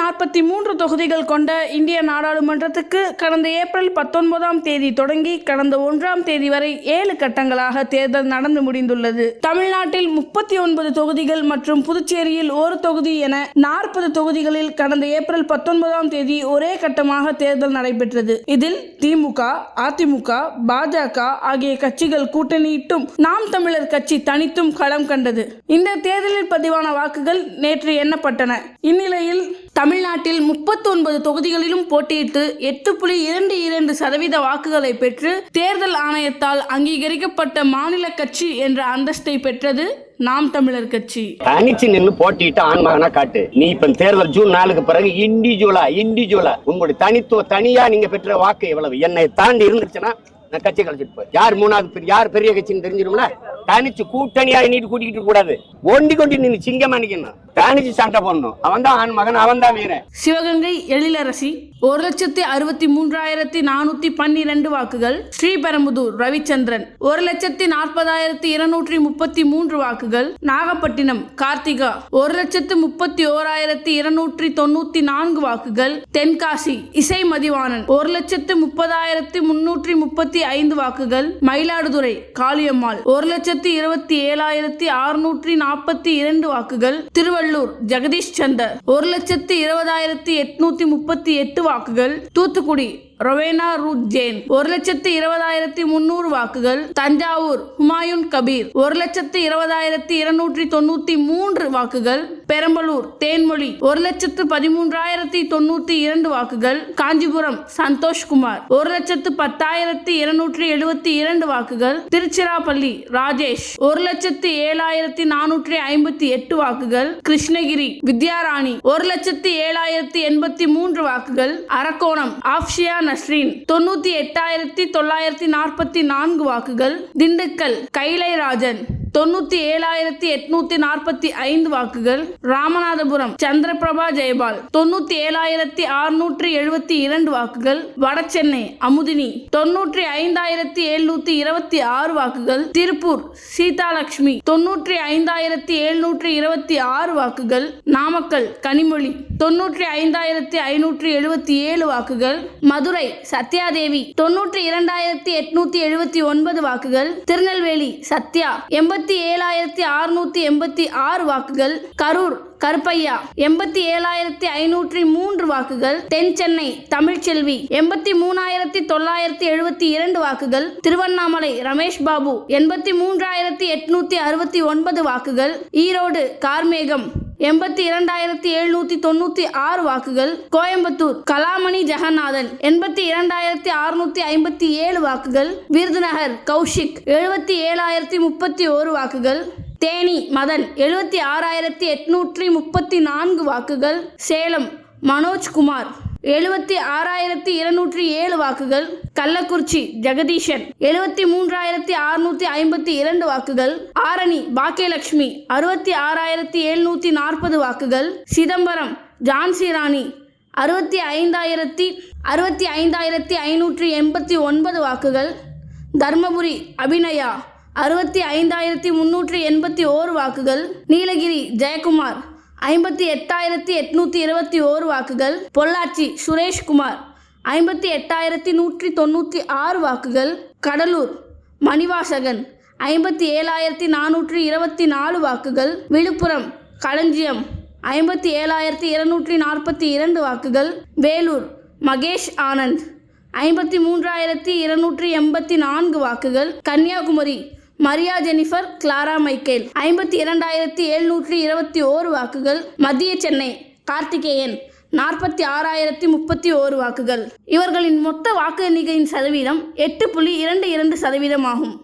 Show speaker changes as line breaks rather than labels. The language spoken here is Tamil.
நாற்பத்தி மூன்று தொகுதிகள் கொண்ட இந்திய நாடாளுமன்றத்துக்கு கடந்த ஏப்ரல் பத்தொன்பதாம் தேதி தொடங்கி கடந்த ஒன்றாம் தேதி வரை ஏழு கட்டங்களாக தேர்தல் நடந்து முடிந்துள்ளது. தமிழ்நாட்டில் முப்பத்தி ஒன்பது தொகுதிகள் மற்றும் புதுச்சேரியில் ஒரு தொகுதி என நாற்பது தொகுதிகளில் கடந்த ஏப்ரல் பத்தொன்பதாம் தேதி ஒரே கட்டமாக தேர்தல் நடைபெற்றது. இதில் திமுக அதிமுக பாஜக ஆகிய கட்சிகள் கூட்டணியிட்டும் நாம் தமிழர் கட்சி தனித்தும் களம் கண்டது. இந்த தேர்தலில் பதிவான வாக்குகள் நேற்று எண்ணப்பட்டன. இந்நிலையில் தமிழ்நாட்டில் முப்பத்தொன்பது தொகுதிகளிலும் போட்டியிட்டு எட்டு புள்ளி இரண்டு இரண்டு சதவீத வாக்குகளை பெற்று தேர்தல் ஆணையத்தால் அங்கீகரிக்கப்பட்ட மாநில கட்சி என்ற அந்தஸ்தை பெற்றது நாம் தமிழர் கட்சி.
தனிச்சு நின்னு போட்டிட்டு ஆன்மகனா காட்டு. நீ இப்ப தேர்தல் ஜூன் நாலுக்கு பிறகு இண்டிவிஜுவலா இண்டிவிஜுவலா உங்களுடைய தனித்துவ தனியா நீங்க பெற்ற வாக்கு எவ்வளவு? என்னை தாண்டி இருந்துச்சுன்னா நான் கட்சி கழிச்சிட்டு போய் யார் மூணாவது பெரிய- யார் பெரிய கட்சின்னு தெரிஞ்சிடும்ல தனிச்சு கூட்டணியா நீட்டு கூட்டிக்கிட்டு கூடாது. ஒண்டி கொண்டு நின்னு சிங்கமா நிக்கணும். காணிச்சு சண்டை போடணும். அவன் தான் ஆண் மகன் அவன் தான் வீரன்.
சிவகங்கை எழிலரசி ஒரு லட்சத்தி அறுபத்தி மூன்றாயிரத்தி நானூத்தி பன்னிரண்டு வாக்குகள் ஸ்ரீபெரும்புதூர் ரவிச்சந்திரன். ஒரு லட்சத்தி நாற்பதாயிரத்தி இருநூற்றி முப்பத்தி மூன்று வாக்குகள் நாகப்பட்டினம் கார்த்திகா. ஒரு லட்சத்து முப்பத்தி ஓராயிரத்தி இருநூற்றி தொண்ணூத்தி நான்கு வாக்குகள் தென்காசி இசை மதிவாணன். ஒரு லட்சத்து முப்பதாயிரத்தி முன்னூற்றி முப்பத்தி ஐந்து வாக்குகள் மயிலாடுதுறை காளியம்மாள். ஒரு லட்சத்தி இருபத்தி ஏழாயிரத்தி அறுநூற்றி நாற்பத்தி இரண்டு வாக்குகள் திருவள்ளூர் ஜெகதீஷ் சந்தர். ஒரு லட்சத்தி இருபதாயிரத்தி எட்நூத்தி முப்பத்தி எட்டு வாக்குகள் தூத்துக்குடி ரொவேனா ரூத் ஜேன் ஒரு லட்சத்து இருபதாயிரத்தி முன்னூறு வாக்குகள் தஞ்சாவூர் ஹுமாயூன் கபீர். ஒரு லட்சத்து இருபதாயிரத்தி இருநூற்றி தொண்ணூத்தி மூன்று வாக்குகள் பெரம்பலூர் தேன்மொழி. ஒரு லட்சத்து பதிமூன்றாயிரத்தி தொண்ணூத்தி இரண்டு வாக்குகள் காஞ்சிபுரம் சந்தோஷ்குமார் ஒரு லட்சத்து பத்தாயிரத்தி இருநூற்றி எழுபத்தி இரண்டு வாக்குகள் திருச்சிராப்பள்ளி ராஜேஷ். ஒரு லட்சத்து ஏழாயிரத்தி நானூற்றி ஐம்பத்தி எட்டு வாக்குகள் கிருஷ்ணகிரி வித்யாராணி. ஒரு லட்சத்து ஏழாயிரத்தி எண்பத்தி மூன்று வாக்குகள் அரக்கோணம் ஆப்ஷியா நஸ்ரீன் தொண்ணூத்தி எட்டாயிரத்தி தொள்ளாயிரத்தி நாற்பத்தி நான்கு வாக்குகள் திண்டுக்கல் கைலைராஜன். தொண்ணூத்தி ஏழாயிரத்தி எட்நூத்தி நாற்பத்தி ஐந்து வாக்குகள் ராமநாதபுரம் சந்திரபிரபா ஜெயபால். தொண்ணூத்தி ஏழாயிரத்தி அறுநூற்றி எழுபத்தி இரண்டு வாக்குகள் வடசென்னை அமுதினி. தொண்ணூற்றி ஐந்தாயிரத்தி எழுநூத்தி இருபத்தி ஆறு வாக்குகள் திருப்பூர் சீதாலட்சுமி தொண்ணூற்றி ஐந்தாயிரத்தி எழுநூற்றி இருபத்தி ஆறு வாக்குகள் நாமக்கல் கனிமொழி. தொண்ணூற்றி ஐந்தாயிரத்தி ஐநூற்றி எழுபத்தி ஏழு வாக்குகள் மதுரை சத்யாதேவி. தொண்ணூற்றி இரண்டாயிரத்தி எட்நூத்தி எழுபத்தி ஒன்பது வாக்குகள் திருநெல்வேலி சத்யா. எண்பத்தி எண்பத்தி ஏழாயிரத்தி அறுநூத்தி எண்பத்தி ஆறு வாக்குகள் கரூர் கருப்பையா எண்பத்தி ஏழாயிரத்தி ஐநூற்றி மூன்று வாக்குகள் தென் சென்னை தமிழ்ச்செல்வி எண்பத்தி மூணாயிரத்தி தொள்ளாயிரத்தி எழுபத்தி இரண்டு வாக்குகள் திருவண்ணாமலை ரமேஷ் பாபு எண்பத்தி மூன்றாயிரத்தி எட்நூத்தி அறுபத்தி ஒன்பது வாக்குகள் ஈரோடு கார்மேகம் எண்பத்தி இரண்டாயிரத்தி எழுநூத்தி தொண்ணூத்தி ஆறு வாக்குகள் கோயம்புத்தூர் கலாமணி ஜெகநாதன். எண்பத்தி இரண்டாயிரத்தி அறுநூத்தி ஐம்பத்தி ஏழு வாக்குகள் விருதுநகர் கௌஷிக். எழுபத்தி ஏழாயிரத்தி முப்பத்தி ஓரு வாக்குகள் தேனி மதன். எழுபத்தி ஆறாயிரத்தி எட்நூற்றி முப்பத்தி நான்கு வாக்குகள் சேலம் மனோஜ்குமார். எழுபத்தி ஆறாயிரத்தி இருநூற்றி ஏழு வாக்குகள் கள்ளக்குறிச்சி ஜெகதீஷன். எழுபத்தி மூன்றாயிரத்தி அறுநூத்தி ஐம்பத்தி இரண்டு வாக்குகள் ஆரணி பாக்கியலட்சுமி. அறுபத்தி ஆறாயிரத்தி எழுநூத்தி நாற்பது வாக்குகள் சிதம்பரம் ஜான்சி ராணி. அறுபத்தி ஐந்தாயிரத்தி அறுபத்தி ஐந்தாயிரத்தி ஐநூற்றி எண்பத்தி ஒன்பது வாக்குகள் தர்மபுரி அபிநயா. அறுபத்தி ஐந்தாயிரத்தி முன்னூற்றி எண்பத்தி ஓரு வாக்குகள் நீலகிரி ஜெயக்குமார். ஐம்பத்தி எட்டாயிரத்தி எட்நூத்தி இருபத்தி ஓரு வாக்குகள் பொள்ளாச்சி சுரேஷ்குமார் ஐம்பத்தி எட்டாயிரத்தி நூற்றி தொண்ணூற்றி ஆறு வாக்குகள் கடலூர் மணிவாசகன். ஐம்பத்தி ஏழாயிரத்தி நானூற்றி இருபத்தி நாலு வாக்குகள் விழுப்புரம் களஞ்சியம். ஐம்பத்தி ஏழாயிரத்தி இருநூற்றி நாற்பத்தி இரண்டு வாக்குகள் வேலூர் மகேஷ் ஆனந்த். ஐம்பத்தி மூன்றாயிரத்தி இருநூற்றி எண்பத்தி நான்கு வாக்குகள் Kanyakumari Maria Jennifer Clara Michael. ஐம்பத்தி இரண்டாயிரத்தி எழுநூற்றி இருபத்தி ஓரு வாக்குகள். மத்திய சென்னை கார்த்திகேயன். நாற்பத்தி ஆறாயிரத்தி முப்பத்தி ஓரு வாக்குகள். இவர்களின் மொத்த வாக்கு எண்ணிக்கையின் சதவீதம் எட்டு புள்ளி இரண்டு இரண்டு சதவீதம் ஆகும்